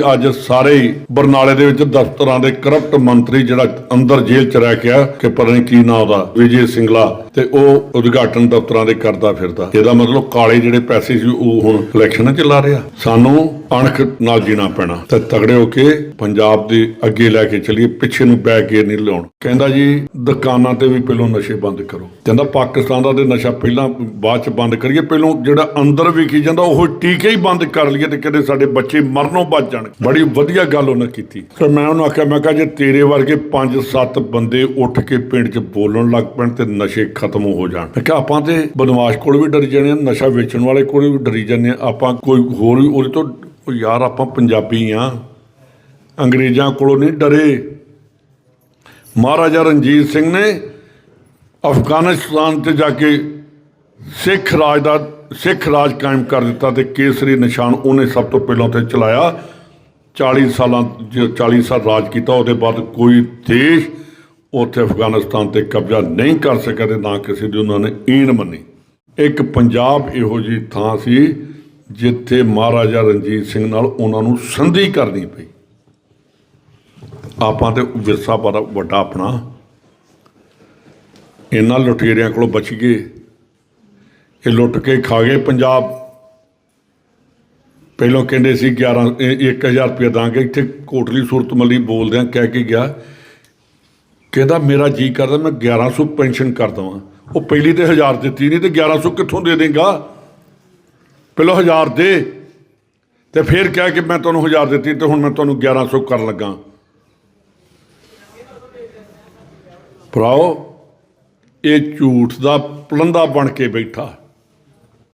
ਅੱਜ ਸਾਰੇ ਬਰਨਾਲੇ ਦੇ ਵਿੱਚ ਦਫ਼ਤਰਾਂ ਦੇ ਕਰਪਟ ਮੰਤਰੀ ਜਿਹੜਾ ਅੰਦਰ ਜੇਲ੍ਹ ਚ ਰਹਿ ਗਿਆ ਕਿ ਪਤਾ ਨਹੀਂ ਕੀ ਨਾਂ ਉਹਦਾ, ਵਿਜੇ ਸਿੰਗਲਾ, ਤੇ ਉਹ ਉਦਘਾਟਨ ਦਫ਼ਤਰਾਂ ਦੇ ਕਰਦਾ ਫਿਰਦਾ। ਇਹਦਾ ਮਤਲਬ ਕਾਲੇ ਜਿਹੜੇ ਪੈਸੇ ਸੀ, ਉਹ ਹੁਣ ਇਲੈਕਸ਼ਨਾਂ ਚ ਲਾ ਰਿਹਾ। ਸਾਨੂੰ ਅਣਖ ਨਾਲ ਜੀਣਾ ਪੈਣਾ। ਤੇ ਤਗੜੇ ਹੋ ਕੇ ਪੰਜਾਬ ਦੇ ਅੱਗੇ ਲੈ ਕੇ ਚਲੀਏ, ਪਿੱਛੇ ਨੂੰ ਬੈਕ ਕੇ ਨਹੀਂ ਲਿਆਉਣ ਕਹਿੰਦਾ ਜੀ, ਦੁਕਾਨਾਂ ਤੇ ਵੀ ਪਹਿਲਾਂ ਨਸ਼ੇ ਬੰਦ ਕਰੋ। ਕਹਿੰਦਾ ਪਾਕਿਸਤਾਨ ਦਾ ਤੇ ਨਸ਼ਾ ਪਹਿਲਾਂ ਬਾਅਦ ਚ ਬੰਦ ਕਰੀਏ, ਪਹਿਲਾਂ ਜਿਹੜਾ ਅੰਦਰ ਵਿਕੀ ਜਾਂਦਾ, ਉਹ ਟੀਕੇ ਹੀ ਬੰਦ ਕਰ ਲਈਏ ਤੇ ਕਦੇ ਸਾਡੇ ਬੱਚੇ ਮਰਨੋਂ ਬਚ ਜਾਣ। ਬੜੀ ਵਧੀਆ ਗੱਲ ਉਹਨਾਂ ਕੀਤੀ। ਫਿਰ ਮੈਂ ਉਹਨੂੰ ਆਖਿਆ, ਮੈਂ ਕਿਹਾ, ਜੇ ਤੇਰੇ ਵਰਗੇ 5-7 ਬੰਦੇ ਉੱਠ ਕੇ ਪਿੰਡ 'ਚ ਬੋਲਣ ਲੱਗ ਪੈਣ ਤੇ ਨਸ਼ੇ ਖਤਮ ਹੋ ਜਾਣ। ਮੈਂ ਕਿਹਾ, ਆਪਾਂ ਤੇ ਬਦਮਾਸ਼ ਕੋਲ ਵੀ ਡਰੀ ਜਾਂਦੇ ਆ ਨਸ਼ਾ ਵੇਚਣ ਵਾਲੇ ਕੋਲ ਵੀ ਡਰੀ ਜਾਂਦੇ ਆ ਆਪਾਂ ਕੋਈ ਹੋਰ ਵੀ, ਉਹਦੇ ਤੋਂ, ਉਹ ਯਾਰ ਆਪਾਂ ਪੰਜਾਬੀ ਆ ਅੰਗਰੇਜ਼ਾਂ ਕੋਲੋਂ ਨਹੀਂ ਡਰੇ। ਮਹਾਰਾਜਾ ਰਣਜੀਤ ਸਿੰਘ ਨੇ ਅਫਗਾਨਿਸਤਾਨ ਤੇ ਜਾ ਕੇ ਸਿੱਖ ਰਾਜ ਦਾ, ਸਿੱਖ ਰਾਜ ਕਾਇਮ ਕਰ ਦਿੱਤਾ ਤੇ ਕੇਸਰੀ ਨਿਸ਼ਾਨ ਉਹਨੇ ਸਭ ਤੋਂ ਪਹਿਲਾਂ ਤੇ ਚਲਾਇਆ। 40 ਸਾਲਾਂ, ਜੋ 40 ਸਾਲ ਰਾਜ ਕੀਤਾ, ਉਹਦੇ ਬਾਅਦ ਕੋਈ ਦੇਸ਼ ਉੱਥੇ ਅਫਗਾਨਿਸਤਾਨ ਤੇ ਕਬਜ਼ਾ ਨਹੀਂ ਕਰ ਸਕਿਆ ਤੇ ਨਾ ਕਿਸੇ ਦੀ ਉਹਨਾਂ ਨੇ ਈਨ ਮੰਨੀ। ਇੱਕ ਪੰਜਾਬ ਇਹੋ ਜੀ ਥਾਂ ਸੀ ਜਿੱਥੇ ਮਹਾਰਾਜਾ ਰਣਜੀਤ ਸਿੰਘ ਨਾਲ ਉਹਨਾਂ ਨੂੰ ਸੰਧੀ ਕਰਨੀ ਪਈ। ਆਪਾਂ ਤੇ ਵਿਰਸਾ ਬੜਾ ਵੱਡਾ ਆਪਣਾ। ਇਹਨਾਂ ਲੁਟੇਰਿਆਂ ਕੋਲੋਂ ਬਚ ਗਏ। ਇਹ ਲੁੱਟ ਕੇ ਖਾ ਗਏ ਪੰਜਾਬ। ਪਹਿਲਾਂ ਕਹਿੰਦੇ ਸੀ 11 ਇਹ 1000 ਰੁਪਏ ਦਾਂਗੇ। ਇੱਥੇ ਕੋਟਲੀ ਸੂਰਤ ਮੱਲੀ ਬੋਲਦਿਆਂ ਕਹਿ ਕੇ ਗਿਆ। ਕਹਿੰਦਾ, ਮੇਰਾ ਜੀ ਕਰਦਾ, ਮੈਂ 1100 ਪੈਨਸ਼ਨ ਕਰ ਦਵਾਂ। ਉਹ ਪਹਿਲੀ ਤੇ 1000 ਦਿੱਤੀ ਨਹੀਂ, ਤੇ 1100 ਕਿੱਥੋਂ ਦੇ ਦੇਗਾ? ਪਹਿਲਾਂ 1000 ਦੇ, ਤੇ ਫਿਰ ਕਹਿ ਕੇ ਮੈਂ ਤੁਹਾਨੂੰ 1000 ਦਿੱਤੀ, ਤੇ ਹੁਣ ਮੈਂ ਤੁਹਾਨੂੰ 1100 ਕਰਨ ਲੱਗਾ। ਭਰਾਓ, ਇਹ ਝੂਠ ਦਾ ਪਲੰਦਾ ਬਣ ਕੇ ਬੈਠਾ।